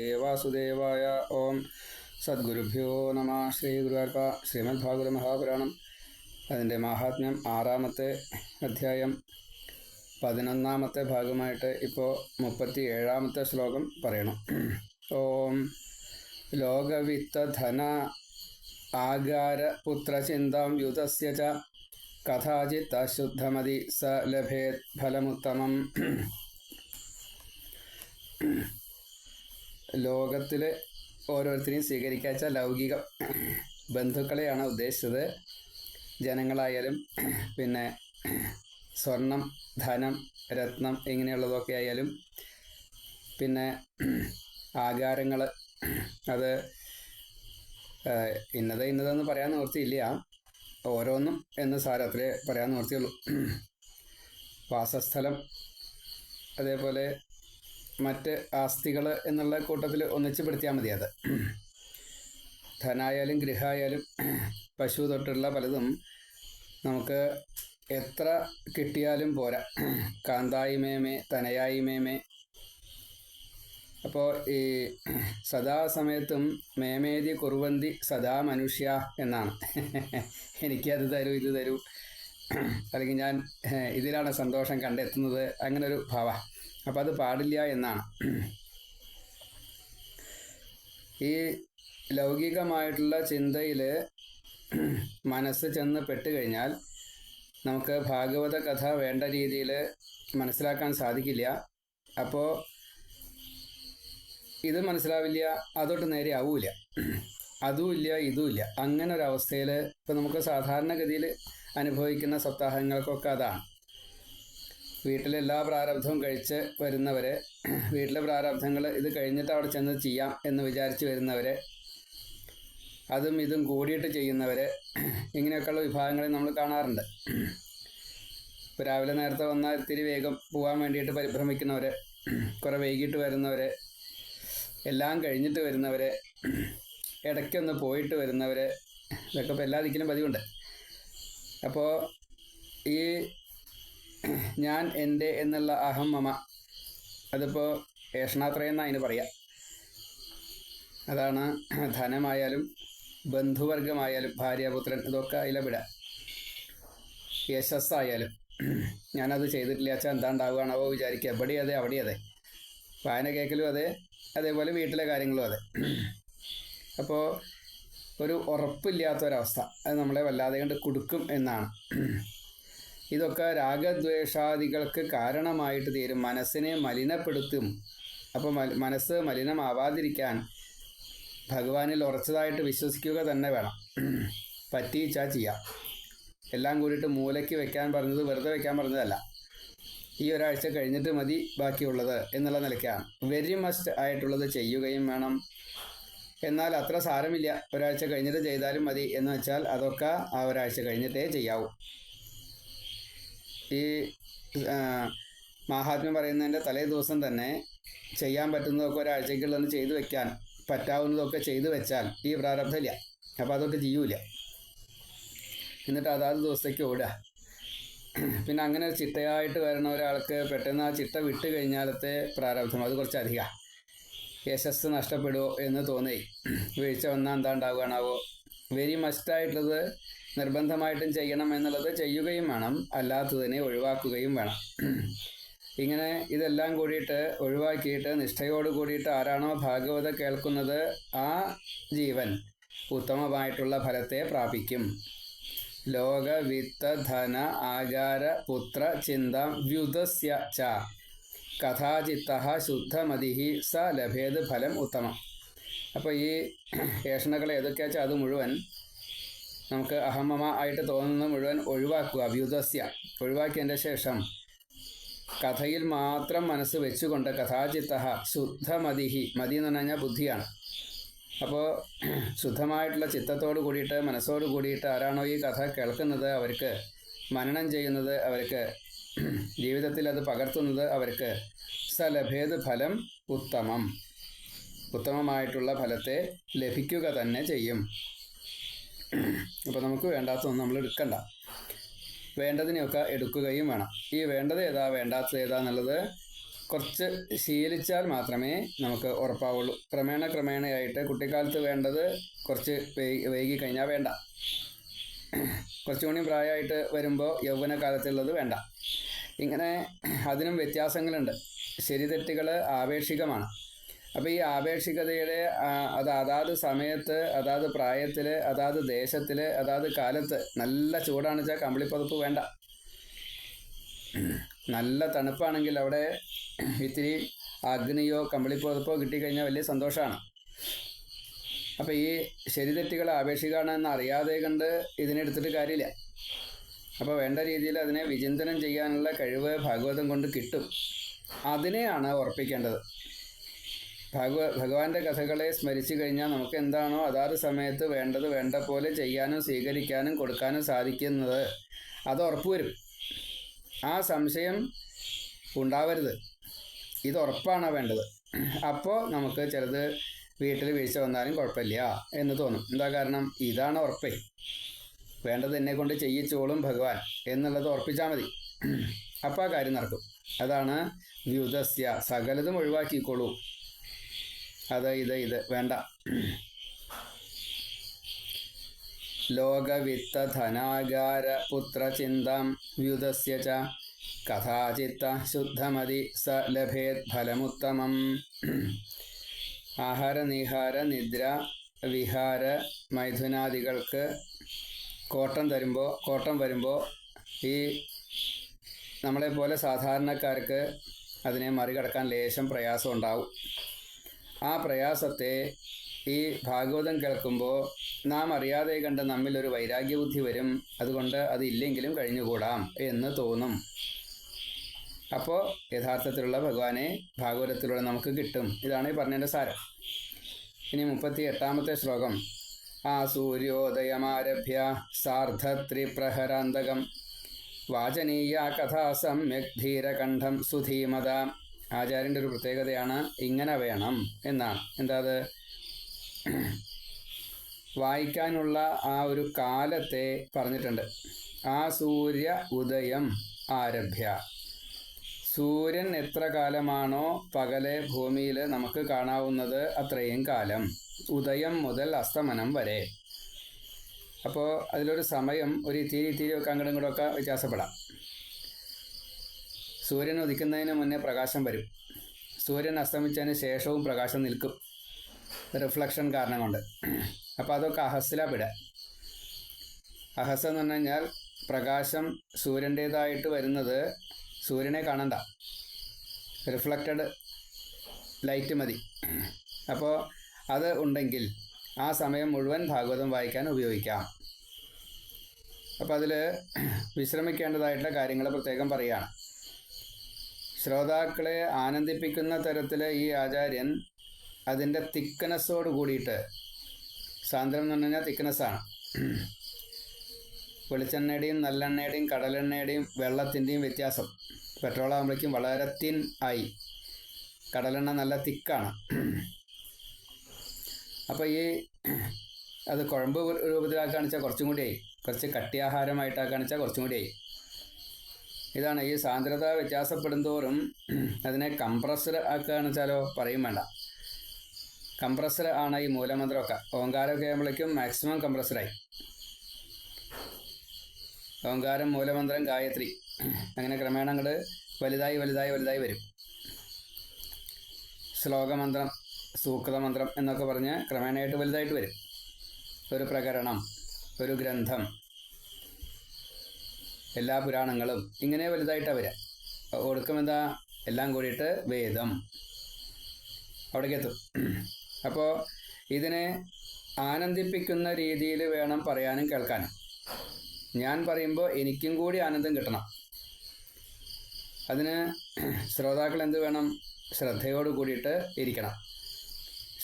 വാസുദേവായ ഓം സദ്ഗുരുഭ്യോ നമ ശ്രീ ഗുരുവാർപ്പ ശ്രീമദ് ഭാഗവത മഹാപുരാണം അതിന്റെ മഹാത്മ്യം ആറാമത്തെ അധ്യായം പതിനൊന്നാമത്തെ ഭാഗമായിട്ട് ഇപ്പോൾ മുപ്പത്തി ഏഴാമത്തെ ശ്ലോകം പറയണം. ഓം ലോകവിത്തധന ആകാര പുത്രചിന്താം യുതസ്യ ച കഥാചിത് അശുദ്ധമതി സ ലഭേത് ഫലമുത്തമം. ലോകത്തിൽ ഓരോരുത്തരെയും സ്വീകരിക്കാച്ച ലൗകിക ബന്ധുക്കളെയാണ് ഉദ്ദേശിച്ചത്. ജനങ്ങളായാലും പിന്നെ സ്വർണം ധനം രത്നം ഇങ്ങനെയുള്ളതൊക്കെ ആയാലും പിന്നെ ആകാരങ്ങൾ അത് ഇന്നത് ഇന്നതെന്ന് പറയാൻ നിവൃത്തിയില്ല. ഓരോന്നും എന്ന് സാരം അത്രേ പറയാൻ നിവൃത്തിയുള്ളൂ. വാസസ്ഥലം അതേപോലെ മറ്റ് ആസ്തികൾ എന്നുള്ള കൂട്ടത്തിൽ ഒന്നിച്ചുപെടുത്തിയാൽ മതി അത്. ധനായാലും ഗൃഹമായാലും പശു തൊട്ടുള്ള പലതും നമുക്ക് എത്ര കിട്ടിയാലും പോരാ. കാന്തായ്മേമേ തനയായ്മേമേ തനയായി മേമേ അപ്പോൾ ഈ സദാസമയത്തും മേമേതി കുറുവന്തി സദാ മനുഷ്യ എന്നാണ്. എനിക്കത് തരൂ ഇത് തരൂ. അല്ലെങ്കിൽ ഞാൻ ഇതിലാണ് സന്തോഷം കണ്ടെത്തുന്നത് അങ്ങനെ ഒരു ഭാവ. അപ്പം അത് പാടില്ല എന്നാണ്. ഈ ലൗകികമായിട്ടുള്ള ചിന്തയിൽ മനസ്സ് ചെന്ന് പെട്ടുകഴിഞ്ഞാൽ നമുക്ക് ഭാഗവത കഥ വേണ്ട രീതിയിൽ മനസ്സിലാക്കാൻ സാധിക്കില്ല. അപ്പോൾ ഇത് മനസ്സിലാവില്ല അതൊട്ട് നേരെ ആവൂല അതുമില്ല ഇതുമില്ല അങ്ങനെ ഒരു അവസ്ഥയിൽ ഇപ്പം നമുക്ക് സാധാരണഗതിയിൽ അനുഭവിക്കുന്ന സപ്താഹങ്ങൾക്കൊക്കെ അതാണ് വീട്ടിലെല്ലാ പ്രാരബ്ധവും കഴിച്ച് വരുന്നവർ വീട്ടിലെ പ്രാരബ്ധങ്ങൾ ഇത് കഴിഞ്ഞിട്ട് അവിടെ ചെന്ന് ചെയ്യാം എന്ന് വിചാരിച്ച് വരുന്നവർ അതും ഇതും കൂടിയിട്ട് ചെയ്യുന്നവർ ഇങ്ങനെയൊക്കെയുള്ള വിഭാഗങ്ങളെ നമ്മൾ കാണാറുണ്ട്. ഇപ്പോൾ രാവിലെ നേരത്തെ വന്നാൽ ഇത്തിരി വേഗം പോകാൻ വേണ്ടിയിട്ട് പരിഭ്രമിക്കുന്നവർ കുറേ വൈകിട്ട് വരുന്നവർ എല്ലാം കഴിഞ്ഞിട്ട് വരുന്നവർ ഇടയ്ക്കൊന്ന് പോയിട്ട് വരുന്നവർ ഇതൊക്കെ ഇപ്പോൾ എല്ലാ ദിക്കിലും പതിവുണ്ട്. അപ്പോൾ ഈ ഞാൻ എന്റെ എന്നുള്ള അഹം മമ അതിപ്പോൾ ഏഷണാത്രയം എന്നാണ് അതിന് പറയാം. അതാണ് ധനമായാലും ബന്ധുവർഗമായാലും ഭാര്യാപുത്രൻ ഇതൊക്കെ അതിലെ യശസ്സായാലും. ഞാനത് ചെയ്തിട്ടില്ല അച്ഛാ എന്താ ഉണ്ടാവുകയാണോ വിചാരിക്കുക എവിടെ അതെ? അവിടെ അതെ. വായന കേൾക്കലും അതെ. അതേപോലെ വീട്ടിലെ കാര്യങ്ങളും അതെ. അപ്പോൾ ഒരു ഉറപ്പില്ലാത്ത ഉറപ്പില്ലാത്തൊരവസ്ഥ. അത് നമ്മളെ വല്ലാതെ കണ്ട് കൊടുക്കും എന്നാണ്. ഇതൊക്കെ രാഗദ്വേഷാദികൾക്ക് കാരണമായിട്ട് തീരും. മനസ്സിനെ മലിനപ്പെടുത്തും. അപ്പോൾ മനസ്സ് മലിനമാവാതിരിക്കാൻ ഭഗവാനിൽ ഉറച്ചതായിട്ട് വിശ്വസിക്കുക തന്നെ വേണം. പറ്റിയിച്ചാ ചെയ്യാം. എല്ലാം കൂടിയിട്ട് മൂലയ്ക്ക് വെക്കാൻ പറഞ്ഞത് വെറുതെ വെക്കാൻ പറഞ്ഞതല്ല. ഈ ഒരാഴ്ച കഴിഞ്ഞിട്ട് മതി ബാക്കിയുള്ളത് എന്നുള്ള നിലയ്ക്കാണ്. വെരി മസ്റ്റ് ആയിട്ടുള്ളത് ചെയ്യുകയും വേണം. എന്നാൽ അത്ര സാരമില്ല. ഒരാഴ്ച കഴിഞ്ഞിട്ട് ചെയ്താലും മതി എന്ന് വെച്ചാൽ അതൊക്കെ ആ ഒരാഴ്ച കഴിഞ്ഞിട്ടേ ചെയ്യാവൂ. ഈ മാഹാത്മ്യം പറയുന്നതിന്റെ തലേ ദിവസം തന്നെ ചെയ്യാൻ പറ്റുന്നതൊക്കെ ഒരാഴ്ചക്കുള്ളത് ചെയ്തു വെക്കാൻ പറ്റാവുന്നതൊക്കെ ചെയ്തു വെച്ചാൽ ഈ പ്രാരബ്ധമില്ല. അപ്പോൾ അതൊക്കെ ചെയ്യൂല. എന്നിട്ട് അതാത് ദിവസത്തേക്ക് ഓടുക. പിന്നെ അങ്ങനെ ചിട്ടയായിട്ട് വരുന്ന ഒരാൾക്ക് പെട്ടെന്ന് ആ ചിട്ട വിട്ട് കഴിഞ്ഞാലത്തെ പ്രാരബ്ധം അത് കുറച്ച് അധികം യശസ് നഷ്ടപ്പെടുമോ എന്ന് തോന്നി. വീഴ്ച വന്നാൽ എന്താ ഉണ്ടാവുകയാണാവോ വെരി മസ്റ്റായിട്ടുള്ളത് നിർബന്ധമായിട്ടും ചെയ്യണം എന്നുള്ളത് ചെയ്യുകയും വേണം. അല്ലാത്തതിനെ ഒഴിവാക്കുകയും വേണം. ഇങ്ങനെ ഇതെല്ലാം കൂടിയിട്ട് ഒഴിവാക്കിയിട്ട് നിഷ്ഠയോട് കൂടിയിട്ട് ആരാണോ ഭാഗവത കേൾക്കുന്നത് ആ ജീവൻ ഉത്തമമായിട്ടുള്ള ഫലത്തെ പ്രാപിക്കും. ലോക വിത്ത ധന ആചാര പുത്ര ചിന്ത വ്യുതസ്യ ച. കഥാചിത്ത ശുദ്ധമതി സ ലഭേത് ഫലം ഉത്തമം. അപ്പോൾ ഈ ഏഷണകൾ ഏതൊക്കെയാ അത് മുഴുവൻ നമുക്ക് അഹമമ ആയിട്ട് തോന്നുന്ന മുഴുവൻ ഒഴിവാക്കുക വ്യുതസ്യ. ഒഴിവാക്കിയതിന്റെ ശേഷം കഥയിൽ മാത്രം മനസ്സ് വെച്ചുകൊണ്ട് കഥാചിത്ത ശുദ്ധമതിഹി മതി എന്ന് പറഞ്ഞു കഴിഞ്ഞാൽ ബുദ്ധിയാണ്. അപ്പോൾ ശുദ്ധമായിട്ടുള്ള ചിത്തത്തോട് കൂടിയിട്ട് മനസ്സോട് കൂടിയിട്ട് ആരാണോ ഈ കഥ കേൾക്കുന്നത് അവർക്ക് മനനം ചെയ്യുന്നത് അവർക്ക് ജീവിതത്തിൽ അത് പകർത്തുന്നത് അവർക്ക് സലഭേദ ഫലം ഉത്തമം. ഉത്തമമായിട്ടുള്ള ഫലത്തെ ലഭിക്കുക തന്നെ ചെയ്യും. അപ്പോൾ നമുക്ക് വേണ്ടാത്തതൊന്നും നമ്മൾ എടുക്കണ്ട. വേണ്ടതിനെയൊക്കെ എടുക്കുകയും വേണം. ഈ വേണ്ടത് ഏതാ വേണ്ടാത്തത് ഏതാ എന്നുള്ളത് കുറച്ച് ശീലിച്ചാൽ മാത്രമേ നമുക്ക് ഉറപ്പാവുള്ളൂ. ക്രമേണ ക്രമേണയായിട്ട് കുട്ടിക്കാലത്ത് വേണ്ടത് കുറച്ച് വൈകി കഴിഞ്ഞാൽ വേണ്ട. കുറച്ചുകൂടി പ്രായമായിട്ട് വരുമ്പോൾ യൗവനകാലത്തുള്ളത് വേണ്ട. ഇങ്ങനെ അതിനും വ്യത്യാസങ്ങളുണ്ട്. ശരി തെറ്റുകൾ ആപേക്ഷികമാണ്. അപ്പോൾ ഈ ആപേക്ഷികതയുടെ അത് അതാത് സമയത്ത് അതാത് പ്രായത്തിൽ അതാത് ദേശത്തിൽ അതാത് കാലത്ത് നല്ല ചൂടാണെന്ന് വെച്ചാൽ കമ്പിളിപ്പതപ്പ് വേണ്ട. നല്ല തണുപ്പാണെങ്കിൽ അവിടെ ഇത്തിരി അഗ്നിയോ കമ്പിളിപ്പതപ്പോ കിട്ടിക്കഴിഞ്ഞാൽ വലിയ സന്തോഷമാണ് അപ്പോൾ ഈ ശരി ശരിതെറ്റുകൾ ആപേക്ഷികമാണെന്ന് അറിയാതെ കണ്ട് ഇതിനെടുത്തിട്ട് കാര്യമില്ല. അപ്പോൾ വേണ്ട രീതിയിൽ അതിനെ വിചിന്തനം ചെയ്യാനുള്ള കഴിവ് ഭാഗവതം കൊണ്ട് കിട്ടും. അതിനെയാണ് ഉറപ്പിക്കേണ്ടത്. ഭഗവ ഭഗവാന്റെ കഥകളെ സ്മരിച്ചു കഴിഞ്ഞാൽ നമുക്ക് എന്താണോ അതാത് സമയത്ത് വേണ്ടത് വേണ്ട പോലെ ചെയ്യാനും സ്വീകരിക്കാനും കൊടുക്കാനും സാധിക്കുന്നത്. അത് ഉറപ്പുവരും ആ സംശയം ഉണ്ടാവരുത്. ഇത് ഉറപ്പാണ് വേണ്ടത്. അപ്പോൾ നമുക്ക് ചിലത് വീട്ടിൽ വീഴ്ച വന്നാലും കുഴപ്പമില്ല എന്ന് തോന്നും. എന്താ കാരണം? ഇതാണ് ഉറപ്പേ. വേണ്ടത് എന്നെ കൊണ്ട് ചെയ്യിച്ചോളും ഭഗവാൻ എന്നുള്ളത് ഉറപ്പിച്ചാൽ മതി. അപ്പോൾ ആ കാര്യം നടക്കും. അതാണ് വ്യുതസ്യ സകലതും ഒഴിവാക്കിക്കോളൂ. അത് ഇത് ഇത്. വേണ്ട. ലോകവിത്ത ധനാകാര പുത്രചിന്താം വ്യുതസ്യ ച. കഥാചിത്ത ശുദ്ധമതി സ ലഭേത് ഫലമുത്തമം. ആഹാര നിഹാര നിദ്ര വിഹാര മൈഥുനാദികൾക്ക് കോട്ടം തരുമ്പോൾ കോട്ടം വരുമ്പോൾ ഈ നമ്മളെപ്പോലെ സാധാരണക്കാർക്ക് അതിനെ മറികടക്കാൻ ലേശം പ്രയാസം ഉണ്ടാവും. ആ പ്രയാസത്തെ ഈ ഭാഗവതം കേൾക്കുമ്പോൾ നാം അറിയാതെ കണ്ട് നമ്മിലൊരു വൈരാഗ്യബുദ്ധി വരും. അതുകൊണ്ട് അതില്ലെങ്കിലും കഴിഞ്ഞുകൂടാം എന്ന് തോന്നും. അപ്പോൾ യഥാർത്ഥത്തിലുള്ള ഭഗവാനെ ഭാഗവതത്തിലൂടെ നമുക്ക് കിട്ടും. ഇതാണ് ഈ പറഞ്ഞതിന്റെ സാരം. ഇനി മുപ്പത്തി എട്ടാമത്തെ ശ്ലോകം. ആ സൂര്യോദയമാരഭ്യ സാർദ്ധത്രിപ്രഹരാന്തകം വാചനീയ കഥാ സമ്യക് ധീരകണ്ഠം സുധീമത. ആചാര്യന്റെ ഒരു പ്രത്യേകതയാണ് ഇങ്ങനെ വേണം എന്നാണ്. എന്താ അത്? വായിക്കാനുള്ള ആ ഒരു കാലത്തെ പറഞ്ഞിട്ടുണ്ട്. ആ സൂര്യ ഉദയം ആരഭ്യ. സൂര്യൻ എത്ര കാലമാണോ പകലെ ഭൂമിയിൽ നമുക്ക് കാണാവുന്നത് അത്രയും കാലം. ഉദയം മുതൽ അസ്തമനം വരെ. അപ്പോൾ അതിലൊരു സമയം ഒരു ഇത്തിരി ഇത്തിരി ഒക്കെ അങ്ങോട്ടും ഇങ്ങോട്ടും ഒക്കെ വ്യത്യാസപ്പെടാം. സൂര്യൻ ഉദിക്കുന്നതിന് മുന്നേ പ്രകാശം വരും. സൂര്യൻ അസ്തമിച്ചതിന് ശേഷവും പ്രകാശം നിൽക്കും. റിഫ്ലക്ഷൻ കാരണം കൊണ്ട്. അപ്പോൾ അതൊക്കെ അഹസ്സിലാണ് പെടുക. അഹസ് എന്ന് പറഞ്ഞു കഴിഞ്ഞാൽ പ്രകാശം സൂര്യന്റേതായിട്ട് വരുന്നത് സൂര്യനെ കാണണ്ട. റിഫ്ലക്റ്റഡ് ലൈറ്റ് മതി. അപ്പോൾ അത് ഉണ്ടെങ്കിൽ ആ സമയം മുഴുവൻ ഭാഗവതം വായിക്കാൻ ഉപയോഗിക്കാം. അപ്പോൾ അതിൽ വിശ്രമിക്കേണ്ടതായിട്ടുള്ള കാര്യങ്ങൾ പ്രത്യേകം പറയുകയാണ്. ശ്രോതാക്കളെ ആനന്ദിപ്പിക്കുന്ന തരത്തിൽ ഈ ആചാര്യൻ അതിന്റെ തിക്കനസ്സോട് കൂടിയിട്ട് സാന്ദ്രം എന്ന് പറഞ്ഞു കഴിഞ്ഞാൽ തിക്നെസ്സാണ് വെളിച്ചെണ്ണയുടെയും നല്ലെണ്ണയുടെയും കടലെണ്ണയുടെയും വെള്ളത്തിന്റെയും വ്യത്യാസം. പെട്രോൾ ആകുമ്പോഴേക്കും വളരെ തിൻ ആയി. കടലെണ്ണ നല്ല തിക്കാണ് അപ്പോൾ ഈ അത് കുഴമ്പ് രൂപത്തിലാക്കുകയാണെന്ന് വെച്ചാൽ കുറച്ചും കൂടിയായി കുറച്ച് കട്ടിയാഹാരമായിട്ടാക്കുകയാണെന്ന് വെച്ചാൽ കുറച്ചും കൂടിയായി ഇതാണ് ഈ സാന്ദ്രത വ്യത്യാസപ്പെടും തോറും അതിനെ കംപ്രസർ ആക്കുകയാണെന്ന് വെച്ചാലോ പറയും വേണ്ട. കംപ്രസർ ആണ് ഈ മൂലമന്ത്രമൊക്കെ. ഓങ്കാരമൊക്കെ ആകുമ്പോഴേക്കും മാക്സിമം കംപ്രസറായി ഓങ്കാരം മൂലമന്ത്രം ഗായത്രി. അങ്ങനെ ക്രമേണ അങ്ങോട്ട് വലുതായി വലുതായി വലുതായി വരും. ശ്ലോകമന്ത്രം സൂക്തമന്ത്രം എന്നൊക്കെ പറഞ്ഞ് ക്രമേണയായിട്ട് വലുതായിട്ട് വരും. ഒരു പ്രകരണം ഒരു ഗ്രന്ഥം എല്ലാ പുരാണങ്ങളും ഇങ്ങനെ വലുതായിട്ടാണ് വരിക ഒടുക്കം എന്താ? എല്ലാം കൂടിയിട്ട് വേദം. അവിടേക്ക് എത്തും. അപ്പോൾ ഇതിനെ ആനന്ദിപ്പിക്കുന്ന രീതിയിൽ വേണം പറയാനും കേൾക്കാനും. ഞാൻ പറയുമ്പോൾ എനിക്കും കൂടി ആനന്ദം കിട്ടണം. അതിന് ശ്രോതാക്കൾ എന്ത് വേണം? ശ്രദ്ധയോട് കൂടിയിട്ട് ഇരിക്കണം.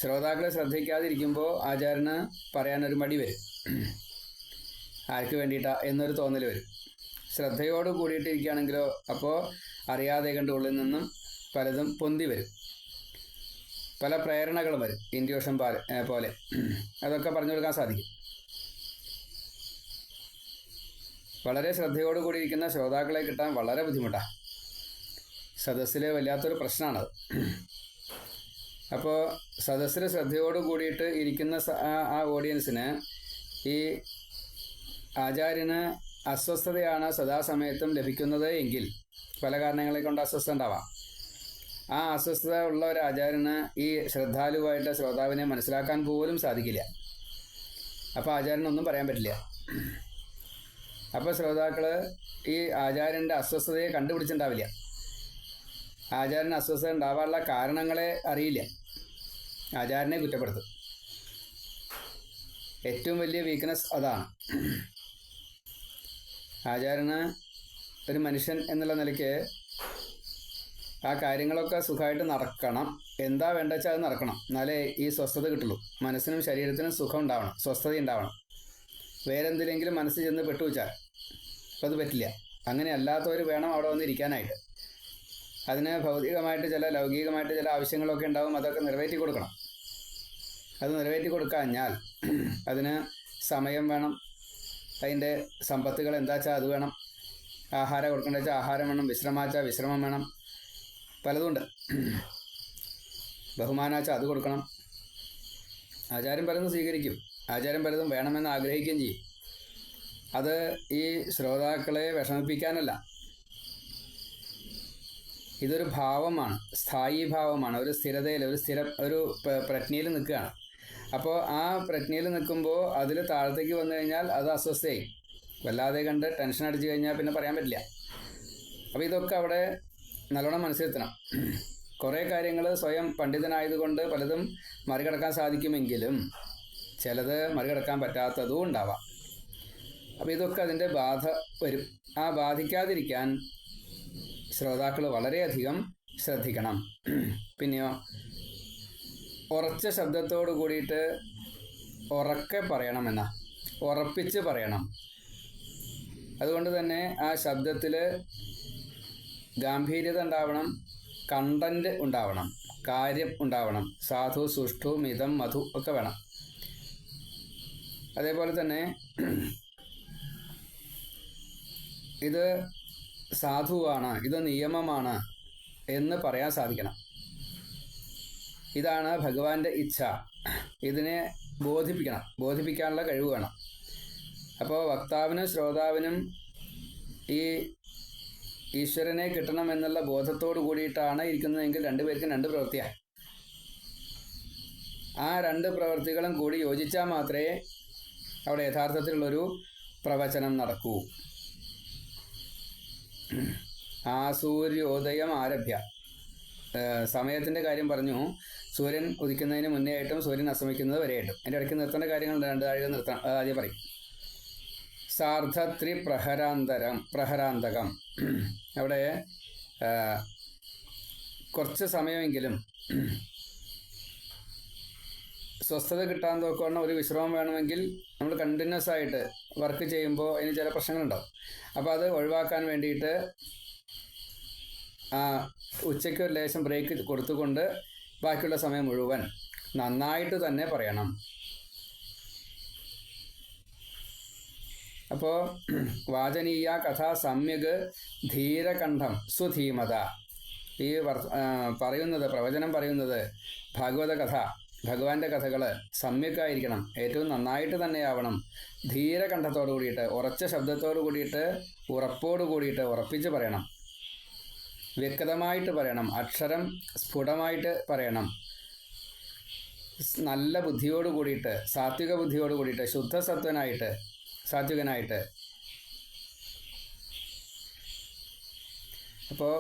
ശ്രോതാക്കളെ ശ്രദ്ധിക്കാതിരിക്കുമ്പോൾ ആചാരന് പറയാനൊരു മടി വരും. ആർക്ക് വേണ്ടിയിട്ടാ? എന്നൊരു തോന്നൽ വരും. ശ്രദ്ധയോട് കൂടിയിട്ട് ഇരിക്കുകയാണെങ്കിലോ അപ്പോൾ അറിയാതെ കണ്ട് ഉള്ളിൽ നിന്നും പലതും പൊന്തി വരും. പല പ്രേരണകളും വരും. ഇൻഡ്യൂഷൻ പോലെ. അതൊക്കെ പറഞ്ഞു കൊടുക്കാൻ സാധിക്കും. വളരെ ശ്രദ്ധയോട് കൂടി ഇരിക്കുന്ന ശ്രോതാക്കളെ കിട്ടാൻ വളരെ ബുദ്ധിമുട്ടാണ് സദസ്സിലെ വല്ലാത്തൊരു പ്രശ്നമാണത് അപ്പോൾ സദസ്സിൽ ശ്രദ്ധയോട് കൂടിയിട്ട് ഇരിക്കുന്ന ആ ഓഡിയൻസിന് ഈ ആചാര്യന് അസ്വസ്ഥതയാണ് സദാസമയത്തും ലഭിക്കുന്നത് എങ്കിൽ പല കാരണങ്ങളെ കൊണ്ട് അസ്വസ്ഥ ഉണ്ടാവാം. ആ അസ്വസ്ഥത ഉള്ള ഒരു ആചാര്യന് ഈ ശ്രദ്ധാലുവായിട്ട് ശ്രോതാവിനെ മനസ്സിലാക്കാൻ പോലും സാധിക്കില്ല. അപ്പോൾ ആചാര്യനൊന്നും പറയാൻ പറ്റില്ല. അപ്പോൾ ശ്രോതാക്കൾ ഈ ആചാര്യന്റെ അസ്വസ്ഥതയെ കണ്ടുപിടിച്ചിട്ടുണ്ടാവില്ല ആചാര്യന് അസ്വസ്ഥത ഉണ്ടാവാനുള്ള കാരണങ്ങളെ അറിയില്ല. ആചാരനെ കുറ്റപ്പെടുത്തും. ഏറ്റവും വലിയ വീക്ക്നെസ് അതാണ്. ആചാര്യന് ഒരു മനുഷ്യൻ എന്നുള്ള നിലയ്ക്ക് ആ കാര്യങ്ങളൊക്കെ സുഖമായിട്ട് നടക്കണം. എന്താ വേണ്ട വെച്ചാൽ അത് നടക്കണം. എന്നാലേ ഈ സ്വസ്ഥത കിട്ടുള്ളൂ. മനസ്സിനും ശരീരത്തിനും സുഖം ഉണ്ടാവണം. സ്വസ്ഥത ഉണ്ടാവണം വേറെ മനസ്സിൽ മനസ്സ് ചെന്ന് പെട്ടുവെച്ചാൽ അത് പറ്റില്ല. അങ്ങനെ അല്ലാത്തവർ വേണം അവിടെ വന്നിരിക്കാനായിട്ട് അതിന് ഭൗതികമായിട്ട് ചില ലൗകികമായിട്ട് ചില ആവശ്യങ്ങളൊക്കെ ഉണ്ടാവും. അതൊക്കെ നിറവേറ്റി കൊടുക്കണം. അത് നിറവേറ്റി കൊടുക്കാഞ്ഞാൽ അതിന് സമയം വേണം. അതിന്റെ സമ്പത്തുകൾ എന്താ വെച്ചാൽ അത് വേണം. ആഹാരം കൊടുക്കേണ്ട വെച്ചാൽ ആഹാരം വേണം. വിശ്രമാച്ചാൽ വിശ്രമം വേണം. പലതുണ്ട് ബഹുമാനാച്ചാൽ അത് കൊടുക്കണം. ആചാരം പലതും സ്വീകരിക്കും. ആചാരം പലതും വേണമെന്ന് ആഗ്രഹിക്കുകയും ചെയ്യും. അത് ഈ ശ്രോതാക്കളെ വിഷമിപ്പിക്കാനല്ല. ഇതൊരു ഭാവമാണ് സ്ഥായി ഭാവമാണ് ഒരു സ്ഥിരതയിൽ ഒരു സ്ഥിര ഒരു പ്ര- പ്രജ്ഞയിൽ നിൽക്കുകയാണ്. അപ്പോൾ ആ പ്രജ്ഞയിൽ നിൽക്കുമ്പോൾ അതിൽ താഴത്തേക്ക് വന്നു കഴിഞ്ഞാൽ അത് അസ്വസ്ഥയായി. വല്ലാതെ കണ്ട് ടെൻഷൻ അടിച്ചു കഴിഞ്ഞാൽ പിന്നെ പറയാൻ പറ്റില്ല. അപ്പോൾ ഇതൊക്കെ അവിടെ നല്ലോണം മനസ്സിലെത്തണം. കുറേ കാര്യങ്ങൾ സ്വയം പണ്ഡിതനായതുകൊണ്ട് പലതും മറികടക്കാൻ സാധിക്കുമെങ്കിലും ചിലത് മറികടക്കാൻ പറ്റാത്തതും ഉണ്ടാവാം. അപ്പോൾ ഇതൊക്കെ അതിന്റെ ബാധ വരും. ആ ബാധിക്കാതിരിക്കാൻ ശ്രോതാക്കൾ വളരെയധികം ശ്രദ്ധിക്കണം. പിന്നെയോ ഉറച്ച ശബ്ദത്തോട് കൂടിയിട്ട് ഉറക്കെ പറയണമെന്ന. ഉറപ്പിച്ച് പറയണം. അതുകൊണ്ട് തന്നെ ആ ശബ്ദത്തിൽ ഗാംഭീര്യത ഉണ്ടാവണം കണ്ടന്റ് ഉണ്ടാവണം കാര്യം ഉണ്ടാവണം. സാധു സുഷ്ഠു മിതം മധു ഒക്കെ വേണം. അതേപോലെ തന്നെ ഇത് സാധുവാണ് ഇത് നിയമമാണ് എന്ന് പറയാൻ സാധിക്കണം. ഇതാണ് ഭഗവാന്റെ ഇച്ഛ. ഇതിനെ ബോധിപ്പിക്കണം ബോധിപ്പിക്കാനുള്ള കഴിവ് വേണം. അപ്പോൾ വക്താവിനും ശ്രോതാവിനും ഈ ഈശ്വരനെ കിട്ടണം എന്നുള്ള ബോധത്തോട് കൂടിയിട്ടാണ് ഇരിക്കുന്നതെങ്കിൽ രണ്ടുപേർക്കും രണ്ട് പ്രവൃത്തിയാണ് ആ രണ്ട് പ്രവൃത്തികളും കൂടി യോജിച്ചാൽ മാത്രമേ അവിടെ യഥാർത്ഥത്തിലുള്ളൊരു പ്രവചനം നടക്കൂ. ആ സൂര്യോദയം ആരഭ്യ. സമയത്തിന്റെ കാര്യം പറഞ്ഞു. സൂര്യൻ ഉദിക്കുന്നതിന് മുന്നേ ആയിട്ടും സൂര്യൻ അസ്തമിക്കുന്നത് വരെയായിട്ടും അതിന്റെ ഇടയ്ക്ക് നിർത്തേണ്ട കാര്യങ്ങളുണ്ട്. രണ്ട് ആഴ്ച നിർത്തണം ആദ്യം പറയും. സാർദ്ധത്രി പ്രഹരാന്തരം പ്രഹരാന്തകം. അവിടെ കുറച്ച് സമയമെങ്കിലും സ്വസ്ഥത കിട്ടാൻ നോക്കണം ഒരു വിശ്രമം വേണമെങ്കിൽ നമ്മൾ കണ്ടിന്യൂസ് ആയിട്ട് വർക്ക് ചെയ്യുമ്പോൾ ഇനി ചില പ്രശ്നങ്ങളുണ്ടാവും. അപ്പോൾ അത് ഒഴിവാക്കാൻ വേണ്ടിയിട്ട് ഉച്ചയ്ക്ക് ഒരു ലേശം ബ്രേക്ക് കൊടുത്തുകൊണ്ട് ബാക്കിയുള്ള സമയം മുഴുവൻ നന്നായിട്ട് തന്നെ പറയണം. അപ്പോൾ വാചനീയ കഥ സമ്യക് ധീരകണ്ഠം സുധീമത. ഈ പറയുന്നത് പ്രവചനം പറയുന്നത് ഭാഗവത കഥ. ഭഗവാന്റെ കഥകൾ സമ്യക്കായിരിക്കണം. ഏറ്റവും നന്നായിട്ട് തന്നെയാവണം. ധീരകണ്ഠത്തോടു കൂടിയിട്ട് ഉറച്ച ശബ്ദത്തോടു കൂടിയിട്ട് ഉറപ്പോടു കൂടിയിട്ട് ഉറപ്പിച്ച് പറയണം. വ്യക്തമായിട്ട് പറയണം. അക്ഷരം സ്ഫുടമായിട്ട് പറയണം. നല്ല ബുദ്ധിയോട് കൂടിയിട്ട് സാത്വിക ബുദ്ധിയോട് കൂടിയിട്ട് ശുദ്ധസത്വനായിട്ട് സാത്വികനായിട്ട്. അപ്പോൾ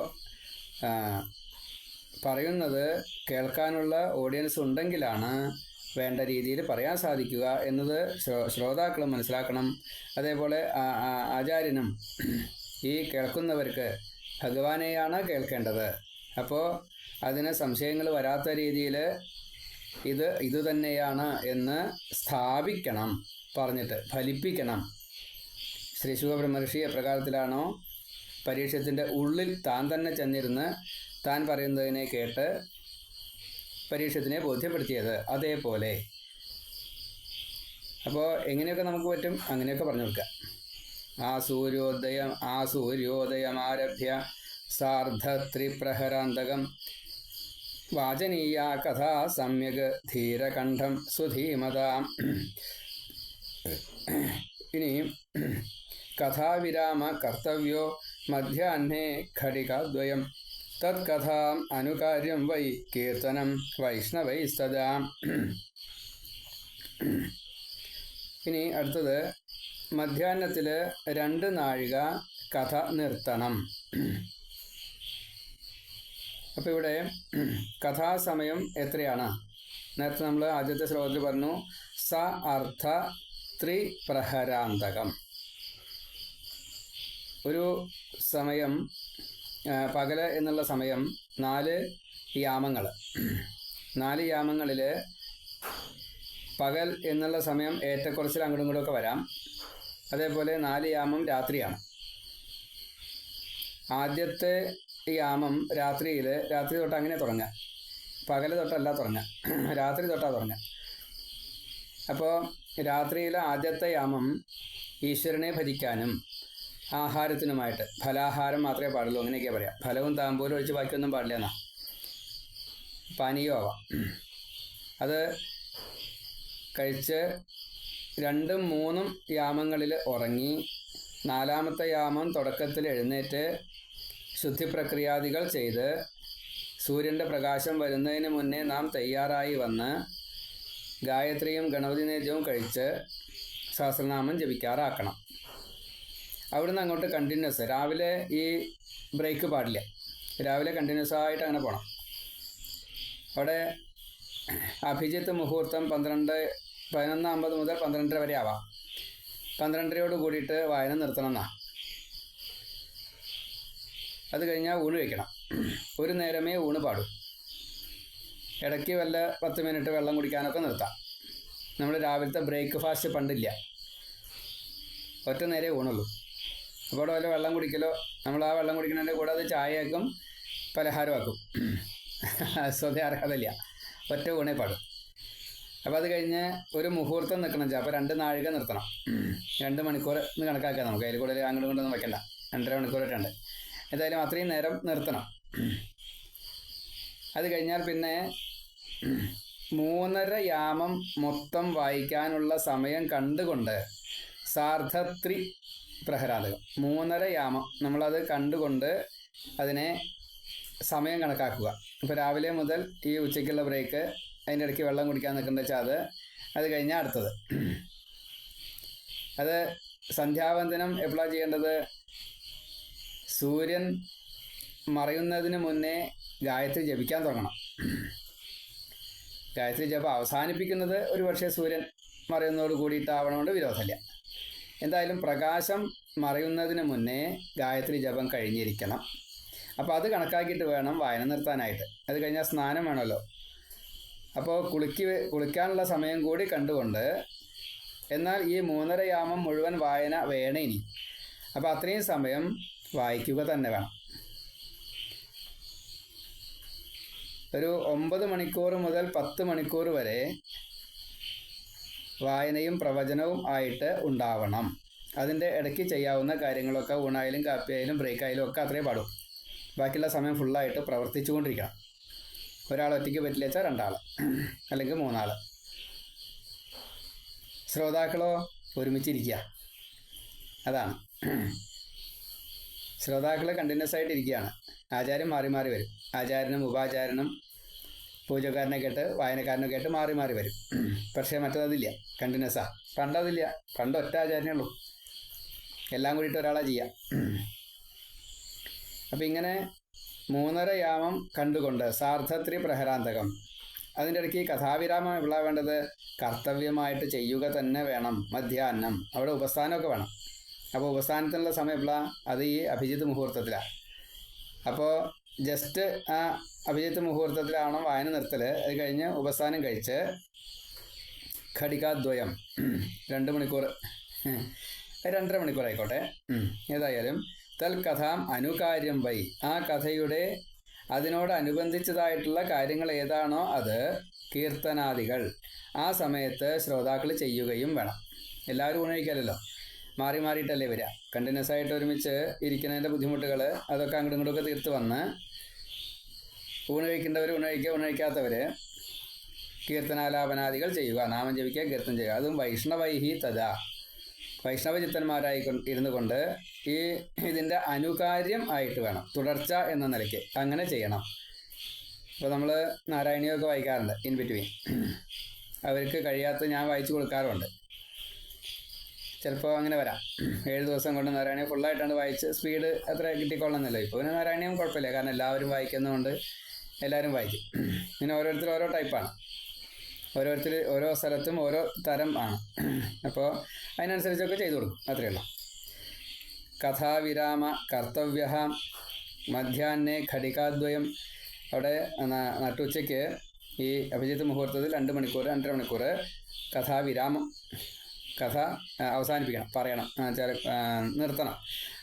പറയുന്നത് കേൾക്കാനുള്ള ഓഡിയൻസ് ഉണ്ടെങ്കിലാണ് വേണ്ട രീതിയിൽ പറയാൻ സാധിക്കുക എന്നത് ശ്രോ- ശ്രോതാക്കളും മനസ്സിലാക്കണം. അതേപോലെ ആചാര്യനും ഈ കേൾക്കുന്നവർക്ക് ഭഗവാനെയാണ് കേൾക്കേണ്ടത്. അപ്പോൾ അതിന് സംശയങ്ങൾ വരാത്ത രീതിയിൽ ഇത് ഇതുതന്നെയാണ് എന്ന് സ്ഥാപിക്കണം പറഞ്ഞിട്ട് ഫലിപ്പിക്കണം. ശ്രീ ശുഖബ്രഹ്മർഷി എപ്രകാരത്തിലാണോ പരീക്ഷത്തിന്റെ ഉള്ളിൽ താൻ തന്നെ ചെന്നിരുന്ന് താൻ പറയുന്നതിനെ കേട്ട് പരീക്ഷത്തിനെ ബോധ്യപ്പെടുത്തിയത് അതേപോലെ. അപ്പോൾ എങ്ങനെയൊക്കെ നമുക്ക് പറ്റും? അങ്ങനെയൊക്കെ പറഞ്ഞു കൊടുക്കുക ആ സൂര്യോദയം ആ സൂര്യോദയം ആരഭ്യ സാർദ്ധത്രിപ്രഹരാന്തകം വാചനീയ കഥാ സമ്യക് ധീരകണ്ഠം സുധീമതാം. ഇനി കഥാവിരാമ കർത്തവ്യോ മധ്യാഹ്നേ ഘടികാദ്വയം. തത്കഥാം അനുകാര്യം വൈ കീർത്തനം വൈഷ്ണവൈസ്തദാ. ഇനി അടുത്തത് മധ്യാത്തിൽ രണ്ട് നാഴിക കഥ നിർത്തണം. അപ്പോൾ ഇവിടെ കഥാസമയം എത്രയാണ്? നേരത്തെ നമ്മൾ ആദ്യത്തെ ശ്ലോകത്തിൽ പറഞ്ഞു സ അർത്ഥ ത്രിപ്രഹരാന്തകം. ഒരു സമയം ആ, പകൽ എന്നുള്ള സമയം നാല് യാമങ്ങൾ നാല് യാമങ്ങളിൽ പകൽ എന്നുള്ള സമയം ഏറ്റക്കുറച്ചിൽ അങ്ങോട്ടും ഇങ്ങോട്ടും ഒക്കെ വരാം. അതേപോലെ നാല് യാമം രാത്രിയാണ്. ആദ്യത്തെ യാമം രാത്രിയിൽ രാത്രി തൊട്ട് അങ്ങനെ തുടങ്ങുക. പകൽ തൊട്ടല്ല തുടങ്ങുക. രാത്രി തൊട്ടാ തുടങ്ങുക. അപ്പോൾ രാത്രിയിലെ ആദ്യത്തെ യാമം ഈശ്വരനെ ഭജിക്കാനും ആഹാരത്തിനുമായിട്ട്. ഫലാഹാരം മാത്രമേ പാടുള്ളൂ. അങ്ങനെയൊക്കെ പറയാം. ഫലവും താമ്പൂലും ഒഴിച്ച് ബാക്കിയൊന്നും പാടില്ല എന്നാ പനിയോ ആവാം. അത് കഴിച്ച് രണ്ടും മൂന്നും യാമങ്ങളിൽ ഉറങ്ങി നാലാമത്തെ യാമം തുടക്കത്തിൽ എഴുന്നേറ്റ് ശുദ്ധിപ്രക്രിയാദികൾ ചെയ്ത് സൂര്യന്റെ പ്രകാശം വരുന്നതിന് മുന്നേ നാം തയ്യാറായി വന്ന് ഗായത്രിയും ഗണപതി നേദ്യവും കഴിച്ച് സഹസ്രനാമം ജപിക്കാറാക്കണം. അവിടുന്ന് അങ്ങോട്ട് കണ്ടിന്യൂസ് രാവിലെ ഈ ബ്രേക്ക് പാടില്ല. രാവിലെ കണ്ടിന്യൂസ് ആയിട്ട് അങ്ങനെ പോകണം അവിടെ അഭിജിത്ത് മുഹൂർത്തം പന്ത്രണ്ട് പതിനൊന്ന് അമ്പത് മുതൽ പന്ത്രണ്ടര വരെ ആവാം. പന്ത്രണ്ടരയോട് കൂടിയിട്ട് വായന നിർത്തണം എന്നാ. അത് കഴിഞ്ഞാൽ ഊണ് വയ്ക്കണം ഒരു നേരമേ ഊണ് പാടൂ. ഇടയ്ക്ക് വല്ല പത്ത് മിനിറ്റ് വെള്ളം കുടിക്കാനൊക്കെ നിർത്താം. നമ്മൾ രാവിലത്തെ ബ്രേക്ക്ഫാസ്റ്റ് പണ്ടില്ല. ഒറ്റ നേരേ ഊണുള്ളൂ. അപ്പോൾ വല്ല വെള്ളം കുടിക്കലോ? നമ്മൾ ആ വെള്ളം കുടിക്കുന്നതിന്റെ കൂടെ അത് ചായയാക്കും പലഹാരമാക്കും. സ്വതേ അർഹതയില്ല ഒറ്റ ഊണേ പാടും. അപ്പോൾ അത് കഴിഞ്ഞ് ഒരു മുഹൂർത്തം നിൽക്കണം അപ്പോൾ രണ്ട് നാഴിക നിർത്തണം. രണ്ട് മണിക്കൂർ എന്ന് കണക്കാക്കാം നമുക്ക്. അതിൽ കൂടുതൽ അങ്ങോട്ട് കൊണ്ടൊന്നും വെക്കണ്ട രണ്ടര മണിക്കൂറായിട്ടുണ്ട് എന്തായാലും അത്രയും നേരം നിർത്തണം. അത് കഴിഞ്ഞാൽ പിന്നെ മൂന്നര യാമം മൊത്തം വായിക്കാനുള്ള സമയം കണ്ടുകൊണ്ട് സാർദ്ധത്രി പ്രഹരാതകം മൂന്നര യാമം. നമ്മളത് കണ്ടുകൊണ്ട് അതിനെ സമയം കണക്കാക്കുക. ഇപ്പോൾ രാവിലെ മുതൽ ഈ ഉച്ചയ്ക്കുള്ള ബ്രേക്ക് അതിന്റെ ഇടയ്ക്ക് വെള്ളം കുടിക്കാൻ നിൽക്കുന്ന വെച്ചാൽ അത് അത് കഴിഞ്ഞാൽ അടുത്തത്. അത് സന്ധ്യാവന്തനം എപ്പോഴാണ് ചെയ്യേണ്ടത്? സൂര്യൻ മറയുന്നതിന് മുന്നേ ഗായത്രി ജപിക്കാൻ തുടങ്ങണം. ഗായത്രി ജപം അവസാനിപ്പിക്കുന്നത് ഒരു പക്ഷേ സൂര്യൻ മറയുന്നതോട് കൂടിയിട്ടാവണമുണ്ട് വിരോധമില്ല. എന്തായാലും പ്രകാശം മറയുന്നതിന് മുന്നേ ഗായത്രി ജപം കഴിഞ്ഞിരിക്കണം. അപ്പോൾ അത് കണക്കാക്കിയിട്ട് വേണം വായന നിർത്താനായിട്ട്. അത് കഴിഞ്ഞാൽ സ്നാനം വേണമല്ലോ. അപ്പോൾ കുളിക്ക് കുളിക്കാനുള്ള സമയം കൂടി കണ്ടുകൊണ്ട് എന്നാൽ ഈ മൂന്നരയാമം മുഴുവൻ വായന വേണേ ഇനി. അപ്പോൾ അത്രയും സമയം വായിക്കുക തന്നെ വേണം. ഒരു ഒമ്പത് മണിക്കൂർ മുതൽ പത്ത് മണിക്കൂർ വരെ വായനയും പ്രവചനവും ആയിട്ട് ഉണ്ടാവണം. അതിന്റെ ഇടയ്ക്ക് ചെയ്യാവുന്ന കാര്യങ്ങളൊക്കെ ഊണായാലും കാപ്പിയായാലും ബ്രേക്കായാലും ഒക്കെ അത്രേ പാടും. ബാക്കിയുള്ള സമയം ഫുള്ളായിട്ട് പ്രവർത്തിച്ചു കൊണ്ടിരിക്കണം. ഒരാൾ ഒറ്റയ്ക്ക് പറ്റില്ല വെച്ചാൽ രണ്ടാൾ അല്ലെങ്കിൽ മൂന്നാൾ ശ്രോതാക്കളോ ഒരുമിച്ചിരിക്കുക. അതാണ്. ശ്രോതാക്കൾ കണ്ടിന്യൂസ് ആയിട്ട് ഇരിക്കുകയാണ്. ആചാര്യം മാറി മാറി വരും. ആചാര്യനും ഉപാചാരനും പൂജക്കാരനൊക്കെ കേട്ട് വായനക്കാരനെ കേട്ട് മാറി മാറി വരും. പക്ഷേ മറ്റേതതില്ല. കണ്ടിന്യൂസാ പണ്ടതില്ല. പണ്ട് ഒറ്റ ആചാരനേ ഉള്ളൂ. എല്ലാം കൂടിയിട്ട് ഒരാളാ ചെയ്യാം. അപ്പം ഇങ്ങനെ മൂന്നര യാമം കണ്ടുകൊണ്ട് സാർദ്ധത്രി പ്രഹരാന്തകം. അതിന്റെ ഇടയ്ക്ക് കഥാവിരാമം എവിടെ വേണ്ടത്? കർത്തവ്യമായിട്ട് ചെയ്യുക തന്നെ വേണം. മധ്യാഹ്നം. അവിടെ ഉപസ്ഥാനമൊക്കെ വേണം. അപ്പോൾ ഉപസ്ഥാനത്തിനുള്ള സമയം എപ്പോഴാ അത് ഈ അഭിജിത്ത് മുഹൂർത്തത്തിലാണ് അപ്പോൾ ജസ്റ്റ് ആ അഭിജിത്ത് മുഹൂർത്തത്തിലാണോ വായന നിർത്തൽ അത് കഴിഞ്ഞ് ഉപസാനം കഴിച്ച് ഘടികാദ്വയം. രണ്ട് മണിക്കൂർ. രണ്ടര മണിക്കൂർ ആയിക്കോട്ടെ. ഏതായാലും തൽ കഥാം അനുകാര്യം വൈ. ആ കഥയുടെ അതിനോട് അനുബന്ധിച്ചതായിട്ടുള്ള കാര്യങ്ങൾ ഏതാണോ അത് കീർത്തനാദികൾ ആ സമയത്ത് ശ്രോതാക്കൾ ചെയ്യുകയും വേണം. എല്ലാവരും ഉണയിക്കാലല്ലോ മാറി മാറിയിട്ടല്ലേ വരിക. കണ്ടിന്യൂസ് ആയിട്ട് ഒരുമിച്ച് ഇരിക്കുന്നതിന്റെ ബുദ്ധിമുട്ടുകൾ അതൊക്കെ അങ്ങോട്ടും ഇങ്ങോട്ടൊക്കെ തീർത്ത് വന്ന് ഊണ് കഴിക്കേണ്ടവർ ഊണ് കീർത്തനാലാപനാദികൾ ചെയ്യുക നാമം ജപിക്കുക കീർത്തനം ചെയ്യുക. അതും വൈഷ്ണവൈഹി തഥ. കൊ- ഇരുന്നു കൊണ്ട് ഈ ഇതിന്റെ അനുകാര്യം ആയിട്ട് വേണം. തുടർച്ച എന്ന നിലയ്ക്ക് അങ്ങനെ ചെയ്യണം. ഇപ്പോൾ നമ്മൾ നാരായണീയമൊക്കെ വായിക്കാറുണ്ട് ഇൻ ബിറ്റ്വീൻ അവർക്ക് കഴിയാത്ത ഞാൻ വായിച്ചു കൊടുക്കാറുണ്ട് ചിലപ്പോൾ അങ്ങനെ വരാം. ഏഴ് ദിവസം കൊണ്ട് നാരായണീയം ഫുള്ളായിട്ടാണ് വായിച്ച് സ്പീഡ് അത്ര കിട്ടിക്കൊള്ളണമെന്നല്ലോ ഇപ്പോൾ പിന്നെ നാരായണീയം കുഴപ്പമില്ല. കാരണം എല്ലാവരും വായിക്കുന്നതുകൊണ്ട് എല്ലാവരും വായിക്കും പിന്നെ ഓരോരുത്തർ ഓരോ ടൈപ്പാണ് ഓരോരുത്തർ ഓരോ സ്ഥലത്തും ഓരോ തരം ആണ്. അപ്പോൾ അതിനനുസരിച്ചൊക്കെ ചെയ്തു കൊടുക്കും. അത്രയേ ഉള്ളൂ. കഥാവിരാമ കർത്തവ്യ മധ്യാഹ്നെ ഘടികാദ്വയം അവിടെ നട്ടുച്ചയ്ക്ക് ഈ അഭിജിത്ത് മുഹൂർത്തത്തിൽ രണ്ട് മണിക്കൂർ രണ്ടര മണിക്കൂർ കഥാവിരാമം. കഥ അവസാനിപ്പിക്കണം പറയണം ചില- നിർത്തണം.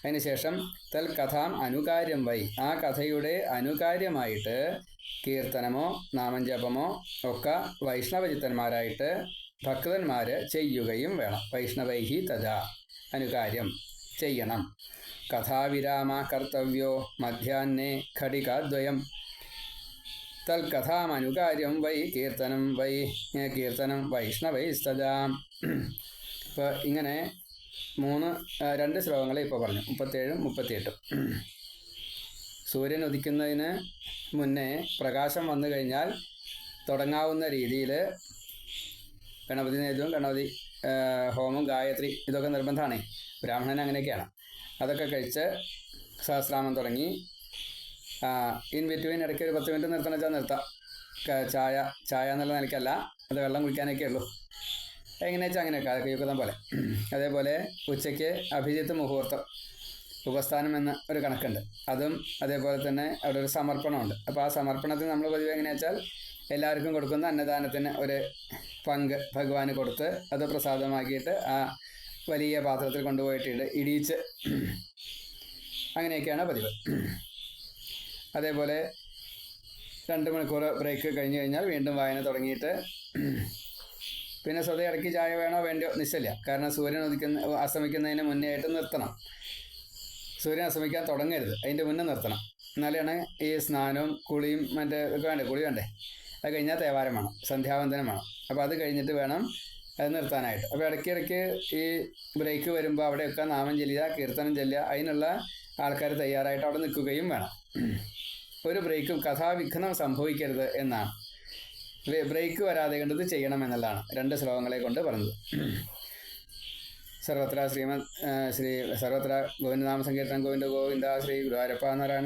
അതിനുശേഷം തൽ കഥാം അനുകാര്യം വൈ. ആ കഥയുടെ അനുകാര്യമായിട്ട് കീർത്തനമോ നാമജപമോ ഒക്കെ വൈഷ്ണവചിത്തന്മാരായിട്ട് ഭക്തന്മാർ ചെയ്യുകയും വേണം. വൈഷ്ണവൈഹി തഥാ അനുകാര്യം ചെയ്യണം. കഥാവിരാമ കർത്തവ്യോ മധ്യാഹ്നേ ഘടികാദ്വയം. തൽക്കഥാമനുകാര്യം വൈ കീർത്തനം വൈ കീർത്തനം വൈഷ്ണവൈസ്തദാ ഇപ്പോൾ ഇങ്ങനെ മൂന്ന് രണ്ട് ശ്ലോകങ്ങളെ ഇപ്പോൾ പറഞ്ഞു. മുപ്പത്തേഴും മുപ്പത്തിയെട്ടും. സൂര്യൻ ഉദിക്കുന്നതിന് മുന്നേ പ്രകാശം വന്നു കഴിഞ്ഞാൽ തുടങ്ങാവുന്ന രീതിയിൽ ഗണപതി നേതൃവും ഗണപതി ഹോമം ഗായത്രി ഇതൊക്കെ നിർബന്ധമാണ്. ബ്രാഹ്മണൻ അങ്ങനെയൊക്കെയാണ്. അതൊക്കെ കഴിച്ച് സഹസ്രാമം തുടങ്ങി ഇൻ ബിറ്റ്വീൻ ഇടയ്ക്ക് ഒരു പത്ത് മിനിറ്റ് നിർത്തണം വെച്ചാൽ നിർത്താം ചായ ചായ എന്നുള്ള നിലയ്ക്കല്ല. അത് വെള്ളം കുടിക്കാനൊക്കെ ഉള്ളൂ എങ്ങനെയാ വെച്ചാൽ അങ്ങനെയൊക്കെ അതൊക്കെ പോലെ. അതേപോലെ ഉച്ചയ്ക്ക് അഭിജിത്ത് മുഹൂർത്തം ഉപസ്ഥാനം എന്ന ഒരു കണക്കുണ്ട്. അതും അതേപോലെ തന്നെ അവിടെ ഒരു സമർപ്പണമുണ്ട്. അപ്പോൾ ആ സമർപ്പണത്തിന് നമ്മൾ പതിവ് എങ്ങനെയാ വെച്ചാൽ എല്ലാവർക്കും കൊടുക്കുന്ന അന്നദാനത്തിന് ഒരു പങ്ക് ഭഗവാന് കൊടുത്ത് അത് പ്രസാദമാക്കിയിട്ട് ആ വലിയ പാത്രത്തിൽ കൊണ്ടുപോയിട്ട് ഇടിയിച്ച് അങ്ങനെയൊക്കെയാണ് പതിവ്. അതേപോലെ രണ്ട് മണിക്കൂർ ബ്രേക്ക് കഴിഞ്ഞ് കഴിഞ്ഞാൽ വീണ്ടും വായന തുടങ്ങിയിട്ട് പിന്നെ സ്വതം ഇടയ്ക്ക് ചായ വേണോ വേണ്ടോ നിശ്ചയില്ല. കാരണം സൂര്യൻ ഉദിക്കുന്ന അസ്തമിക്കുന്നതിന് മുന്നേ ആയിട്ട് നിർത്തണം. സൂര്യൻ അസ്തമിക്കാൻ തുടങ്ങരുത്. അതിന്റെ മുന്നേ നിർത്തണം. എന്നാലാണ് ഈ സ്നാനവും കുളിയും മറ്റേ ഒക്കെ വേണ്ടേ? കുളി വേണ്ടേ? അത് കഴിഞ്ഞാൽ തേവാരം വേണം. സന്ധ്യാവന്തനം വേണം. അപ്പോൾ അത് കഴിഞ്ഞിട്ട് വേണം അത് നിർത്താനായിട്ട്. അപ്പോൾ ഇടയ്ക്ക് ഇടയ്ക്ക് ഈ ബ്രേക്ക് വരുമ്പോൾ അവിടെയൊക്കെ നാമം ചെല്ലുക കീർത്തനം ചെല്ലുക അതിനുള്ള ആൾക്കാർ തയ്യാറായിട്ട് അവിടെ നിൽക്കുകയും വേണം. ഒരു ബ്രേക്കും കഥാവിഘ്നം സംഭവിക്കരുത് എന്നാണ്. ബ്രേക്ക് വരാതെ കണ്ടത് ചെയ്യണം എന്നുള്ളതാണ് രണ്ട് ശ്ലോകങ്ങളെ കൊണ്ട് പറഞ്ഞത്. സർവത്ര ശ്രീമ ശ്രീ സർവത്ര ഗോവിന്ദനാമ സങ്കീർത്തനം ഗോവിന്ദ ഗോവിന്ദ ശ്രീ ഗുരുവാരപ്പ നാരായണ